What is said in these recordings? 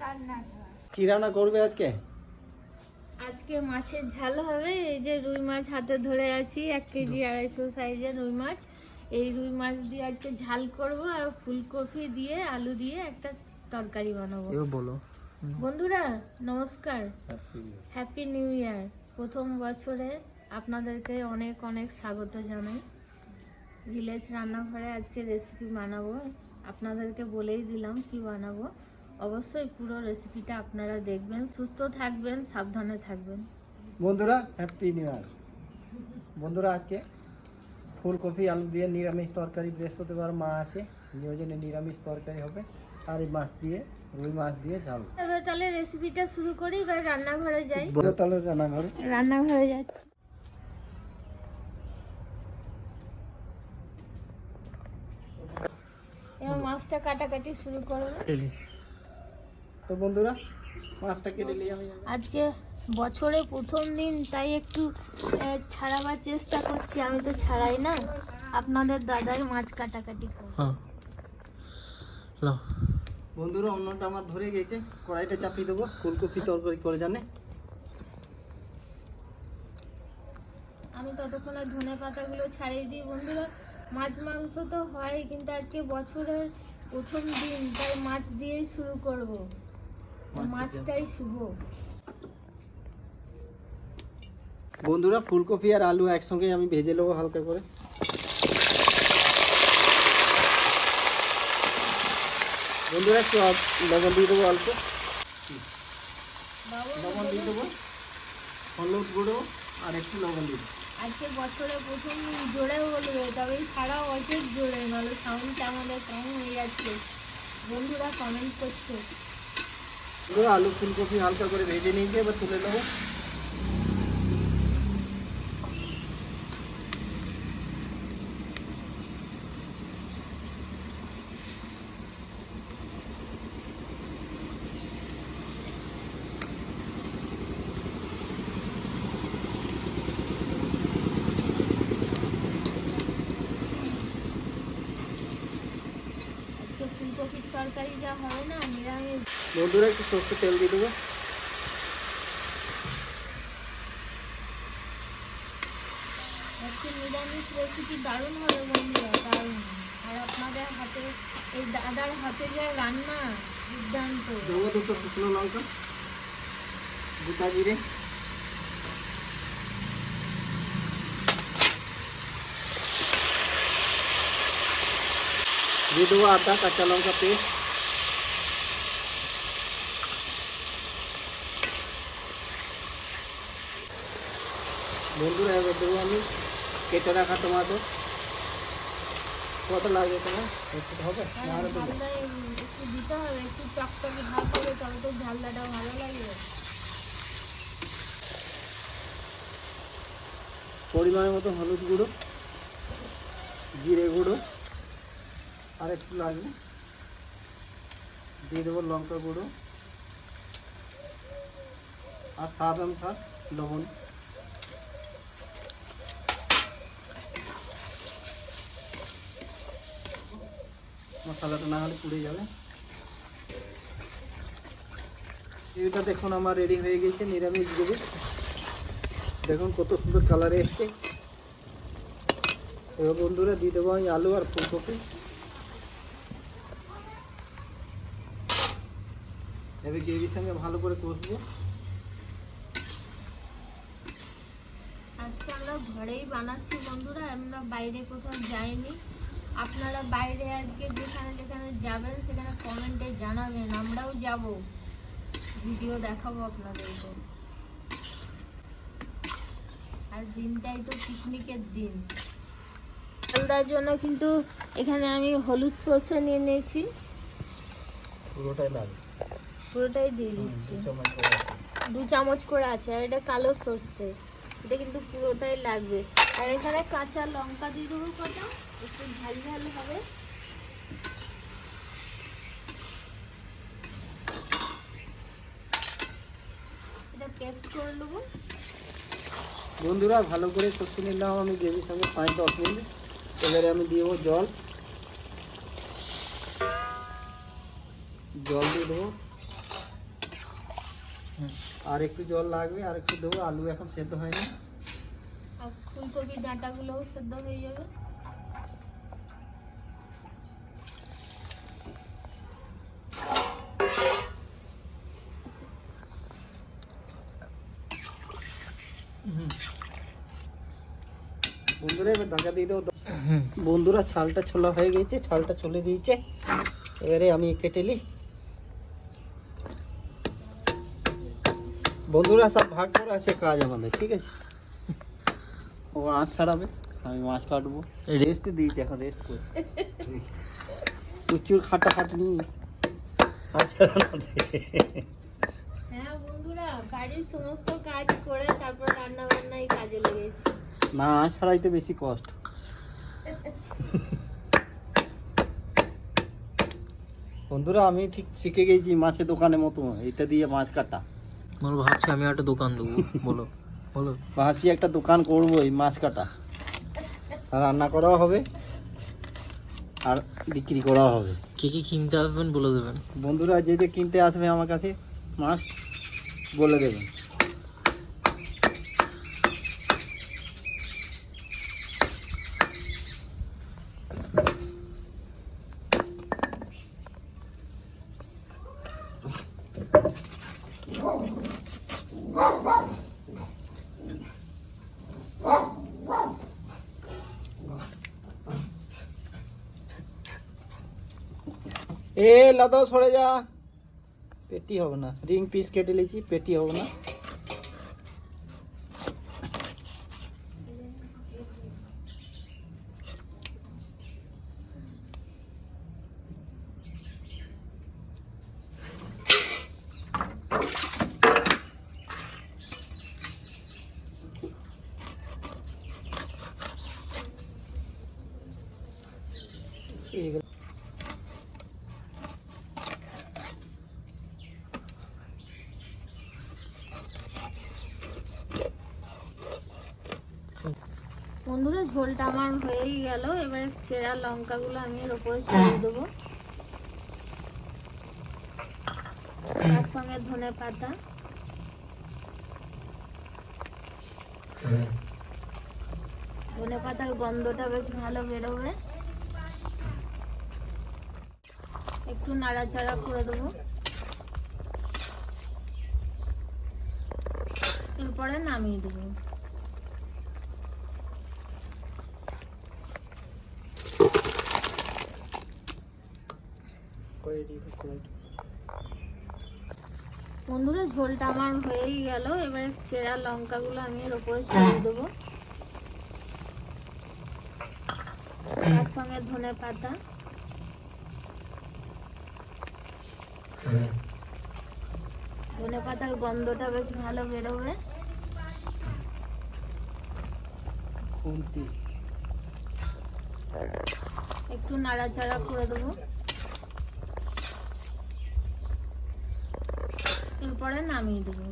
রান্নাঘর। কি রান্না করবে আজকে? আজকে মাছের ঝাল হবে এই যে রুই মাছ হাতে ধরে আছি এক কেজি আড়াইশো সাইজের রুই মাছ। এই রুই মাছ দিয়ে আজকে ঝাল করব আর ফুলকপি দিয়ে আলু দিয়ে একটা তরকারি বানাবো। বলো। বন্ধুরা নমস্কার। হ্যাপি নিউ ইয়ার প্রথম বছরে আপনাদেরকে অনেক অনেক স্বাগত জানাই। ভিলেজ রান্নাঘরে আজকে রেসিপি বানাবো। আপনাদেরকে বলেই দিলাম কি বানাবো। অবশ্যই পুরো রেসিপিটা আপনারা দেখবেন সুস্থ থাকবেন সাবধানে থাকবেন। বন্ধুরা হ্যাপি নিউ ইয়ার বন্ধুরা আজকে ফুলকপি আলু দিয়ে নিরামিষ তরকারি বৃহস্পতিবার মা আসে জন্য নিরামিষ তরকারি হবে আর এই মাছ দিয়ে রুই মাছ দিয়ে ঝাল। তাহলে রেসিপিটা শুরু করি এবার রান্নাঘরে যাই। তাহলে রান্নাঘরে। রান্নাঘরে যাচ্ছি। এবার মাছটা কাটাকাটি শুরু করব। তো বন্ধুরা মাছটা কেটে নিয়ে আমি আজকে বছরে প্রথম দিন তাই একটু ছাড়াবার চেষ্টা করছি। আমি তো ছাড়াই না। আপনাদের দাদাই মাছ কাটাকাটি করে। হ্যাঁ। বন্ধুরা অন্যটা আমার ধরে গেছে। কড়াইটা চাপিয়ে দেবো। ফুলকপি তরকারি করে জানে। আমি ততক্ষণে ধনে পাতাগুলো ছাড়িয়ে দিই। বন্ধুরা মাছ মাংস তো হয় কিন্তু আজকে বছরের প্রথম দিন তাই মাছ দিয়েই শুরু করব। মাছটাই শুভ। বন্ধুরা ফুলকপি আর আলু একসঙ্গে আমি ভেজে নেব হালকা করে। বন্ধুরা একটু লবণ দিয়ে দেবো অল্প। লবণ দিয়ে দেবো। হলুদ গুঁড়ো আর একটু লবণ দিয়ে দেবো। আজকে বছরে প্রথম জোরে বলবে তবে সারা বছর জোরে। নাহলে সাউন্ডটা আমাদের কম হয়ে যাচ্ছে। বন্ধুরা কমেন্ট করছে। আলু ফুলকপি হালকা করে ভেজে নিয়েছে, এবার তুলে নেব আজকে ফুলকপির তরকারি যা হবে না নিরামিষ বন্ধুরা একটু সর্ষে তেল দিয়ে দেবো। আজকে নিরামিষ রেসিপি দারুণ হবে বন্ধুরা দারুণ আর আপনাদের হাতে এই দাদার হাতে যা রান্না দুর্দান্ত। দেবো দুটো শুকনো লঙ্কা গোটা জিরে। দিয়ে দেবো আদা কাঁচা লঙ্কা পেস্ট। বন্ধুরা এবার দেবো আমি কেটে রাখা টমাটো কত লাগবে তোমার একটু হবে একটু দিতে হবে একটু চকচকে ভাব হবে তবে তো ঝালদাটা ভালো লাগবে। পরিমাণের মতো হলুদ গুঁড়ো জিরে গুঁড়ো আর একটু লাগবে। দিয়ে দেবো লঙ্কা গুঁড়ো আর স্বাদ অনুসার লবণ। মশলাটা না হলে পুড়ে যাবে। এটা দেখুন আমার রেডি হয়ে গেছে, নিরামিষ গ্রেভি দেখুন কত সুন্দর কালার এসছে। এবার বন্ধুরা দিয়ে দেবো আমি আলু আর ফুলকপি। এবার গ্রেভির সঙ্গে ভালো করে কষবো। আজকে আমরা ঘরেই বানাচ্ছি বন্ধুরা, আমরা বাইরে কোথাও যাইনি। আপনারা বাইরে আজকে যেখানে যেখানে যাবেন সেখানে কমেন্টে জানাবেন আমরাও যাব। ভিডিও দেখাবো আপনাদেরকে। আর দিনটাই তো পিকনিকের দিন। আলুটার জন্য কিন্তু এখানে আমি হলুদ সর্ষে নিয়ে নিয়েছি। পুরোটাই লাগবে পুরোটাই দিয়ে দিচ্ছি। দু চামচ করে আছে আর এটা কালো সর্ষে। এটা কিন্তু পুরোটাই লাগবে। আর এখানে কাঁচা লঙ্কা দিয়ে দেবো কটা, একটু ঝাল ঝাল হবে। এটা পেস্ট করে নেব। বন্ধুরা, ভালো করে কষে নিলাম আমি গ্রেভির সঙ্গে পাঁচ দশ মিনিট। এবারে আমি দিয়ে দেবো জল। জল দিয়ে দেবো। আর একটু জল লাগবে আর একটু দেবো। আলু এখন সেদ্ধ হয়নি। আর ফুলকপির ডাঁটাগুলোও সেদ্ধ হয়ে যাবে। বন্ধুরা এবার ঢাকা দিয়ে দেবো বন্ধুরা ছালটা ছোলা হয়ে গেছে ছালটা চলে দিয়েছে। এবারে আমি কেটে নিই। বন্ধুরা সব ভাগ করে আছে কাজ আমাদের ঠিক আছে? ও মাছ ছাড়াবে আমি মাছ কাটবো। রেস্ট দিয়েছি এখন রেস্ট করে। প্রচুর খাটা খাটনি। মাছ হ্যাঁ বন্ধুরা বাড়ির সমস্ত কাজ করে তারপর রান্না বান্নায় কাজে লেগেছি। না মাছ ছাড়াইতে বেশি কষ্ট। বন্ধুরা আমি ঠিক শিখে গেছি মাছের দোকানের মতো। এটা দিয়ে মাছ কাটা। বলো ভাবছি আমি একটা দোকান দেবো বলো। বলো। ভাবছি একটা দোকান করব এই মাছ কাটা। রান্না করাও হবে আর বিক্রি করাও হবে। কে কি কিনতে আসবেন বলে দেবেন। বন্ধুরা যে যে কিনতে আসবে আমার কাছে মাছ বলে দেবেন। এ লাদাও সরে যা। পেটি হবে না। রিং পিস কেটে লিছি পেটি হবে না এইগুলো বন্ধুরা ঝোলটা আমার হয়েই গেল। এবারে চেরা লঙ্কাগুলো আমি এর উপরে ছড়িয়ে দেবো। তার সঙ্গে ধনে পাতা। ধনে পাতার গন্ধটা বেশ ভালো বেরোবে। একটু নাড়াচাড়া করে দেবো। এরপরে নামিয়ে দেবো। করে বন্ধুরা ঝোলটা আমার হয়েই গেল। এবারে চেরা লঙ্কাগুলো আমি এর উপরে ছড়িয়ে দেবো। তার সঙ্গে ধনে পাতা। ধনে পাতার গন্ধটা বেশ ভালো বেরোবে। একটু নাড়াচাড়া করে দেবো। এরপরে নামিয়ে দেবো।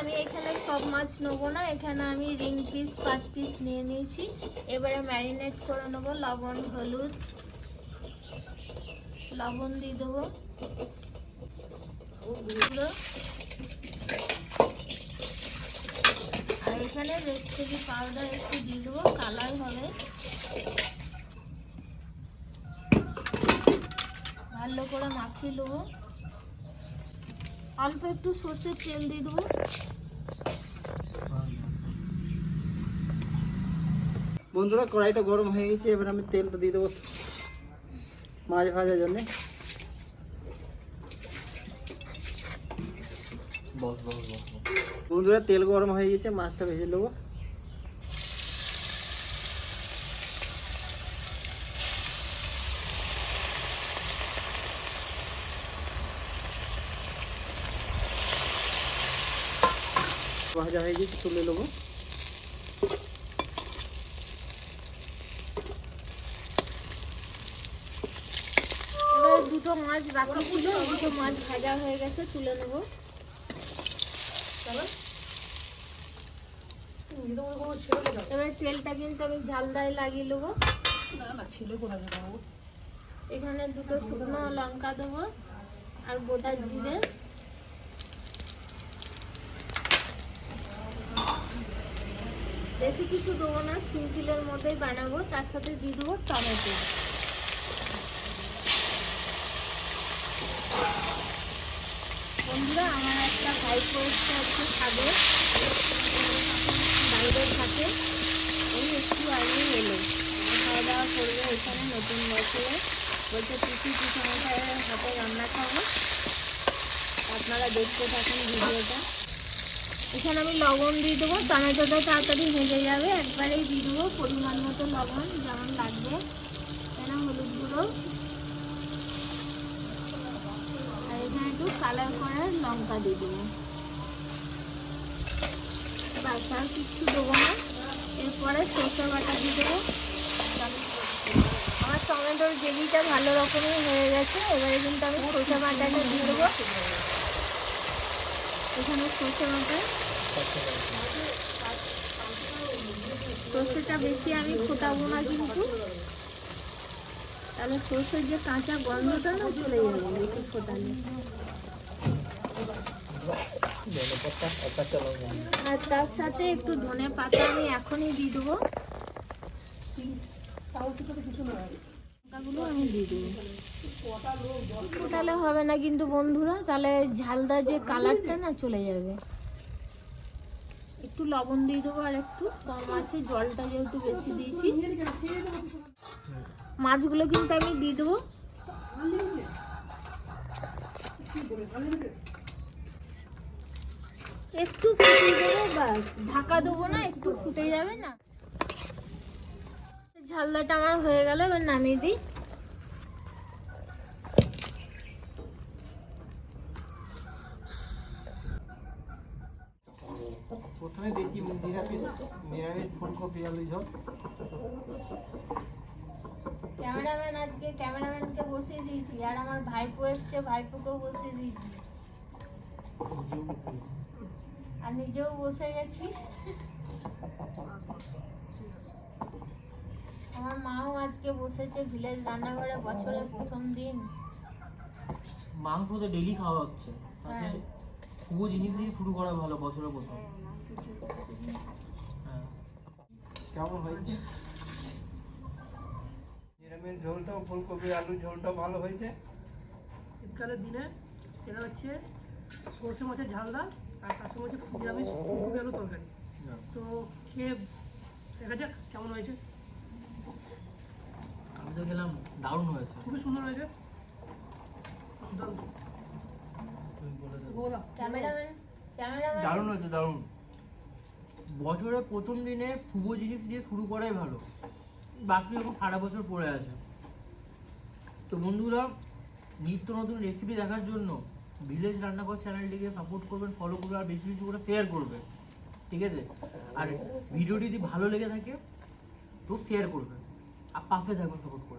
আমি এখানে সব মাছ নেব না, এখানে আমি রিং পিস, পাঁচ পিস নিয়ে নিয়েছি। এবারে ম্যারিনেট করে নেব লবণ, হলুদ, লবণ দিয়ে দেবো গুঁড়ো। আর এখানে রেড চিলি পাউডার একটু দিয়ে দেবো কালার হবে। ভালো করে মাখিয়ে নেব। অল্প একটু সর্ষের তেল দিয়ে দেবো। বন্ধুরা, কড়াইটা গরম হয়ে গেছে, এবার আমি তেলটা দিয়ে দেবো মাছ ভাজার জন্য বস বস বস বস। বন্ধুরা তেল গরম হয়ে গেছে মাছটা ভেজে নেব। ভাজা হয়ে গেছে তুলে নেব। এবার দুটো মাছ বাকি ছিল দুটো মাছ ভাজা হয়ে গেছে তুলে নেব। এবার তেলটা কিন্তু আমি ঝালদায় লাগিয়ে নেব এখানে দুটো শুকনো লঙ্কা দেবো আর গোটা জিরে। বেশি কিছু দেবো না সিম্পলের মধ্যেই বানাবো তার সাথে দিয়ে দেবো টমেটো বন্ধুরা আমার একটা পোস্ট আজকে খাবে বাইরে থাকে এই একটু আগে এলো। খাওয়া দাওয়া করবে এখানে নতুন বছরে। বলছে পিসি পিসি মশাইয়ের হাতে রান্না খাব আপনারা দেখতে থাকুন ভিডিওটা। এখানে আমি লবণ দিয়ে দেবো। টমেটোটা তাড়াতাড়ি ভেজে যাবে। একবারেই দিয়ে দেবো। পরিমাণ মতো লবণ যেমন লাগবে। এখানে হলুদ গুঁড়ো। আর এখানে একটু কালার করার লঙ্কা দিয়ে দেবো। আর কিচ্ছু দেবো না। এরপরে সর্ষে বাটা দিয়ে দেবো। আমার টমেটোর গ্রেভিটা ভালো রকমের হয়ে গেছে। এবারে কিন্তু আমি সর্ষে বাটাটা দিয়ে দেবো। এখানে সর্ষে বাটা। সর্ষেটা বেশি আমি ফোটাবো না কিন্তু। তাহলে সর্ষের যে কাঁচা গন্ধটা না চলে যাবে বেশি ফোটালে। আর তার সাথে একটু ধনে পাতা আমি এখনই দিয়ে দেবো। লঙ্কাগুলো আমি দিয়ে দেবো। ফোটালে হবে না কিন্তু বন্ধুরা, তাহলে ঝালদা যে কালারটা না চলে যাবে। একটু লবণ দিয়ে দেবো আর একটু, কম আছে, জলটা যেহেতু বেশি দিয়েছি। মাছগুলো কিন্তু আমি দিয়ে দেবো। একটু ফুটিয়ে দেবো বাস। ঢাকা দেবো না একটু ফুটে যাবে না। ঝালদাটা আমার হয়ে গেল এবার নামিয়ে দিই। প্রথমে দেখি নিরামিষ নিরামিষ ফুলকপি আলু ঝোল। ক্যামেরাম্যান আজকে ক্যামেরাম্যানকে বসিয়ে দিয়েছি আর আমার ভাইপো এসছে ভাইপোকেও বসিয়ে দিয়েছি। আর নিজেও বসে গেছি। আমার মাও আজকে বসেছে ভিলেজ রান্নাঘরে বছরের প্রথম দিন। মাংস তো ডেলি খাওয়া হচ্ছে। হ্যাঁ। জিনিস দিয়ে শুরু করা ভালো বছরের প্রথম। হ্যাঁ কেমন হয়েছে? নিরামিষ ঝোলটাও ফুলকপি আলু ঝোলটা ভালো হয়েছে। শীতকালের দিনে সেটা হচ্ছে সর্ষে মাছের ঝালদা আর তার সঙ্গে হচ্ছে নিরামিষ ফুলকপি আলু তরকারি। তো খেয়ে দেখা যাক কেমন হয়েছে। আমি তো গেলাম দারুণ হয়েছে। খুবই সুন্দর হয়েছে। দারুণ। হয়েছে দারুণ। বছরের প্রথম দিনে শুভ জিনিস দিয়ে শুরু করাই ভালো। বাকি এখন সারা বছর পড়ে আছে। তো বন্ধুরা নিত্য নতুন রেসিপি দেখার জন্য ভিলেজ রান্নাঘর চ্যানেলটিকে সাপোর্ট করবেন ফলো করবেন আর বেশি বেশি করে শেয়ার করবেন। ঠিক আছে? আর ভিডিওটি যদি ভালো লেগে থাকে, তো শেয়ার করবেন। আর পাশে থাকবেন সাপোর্ট করে।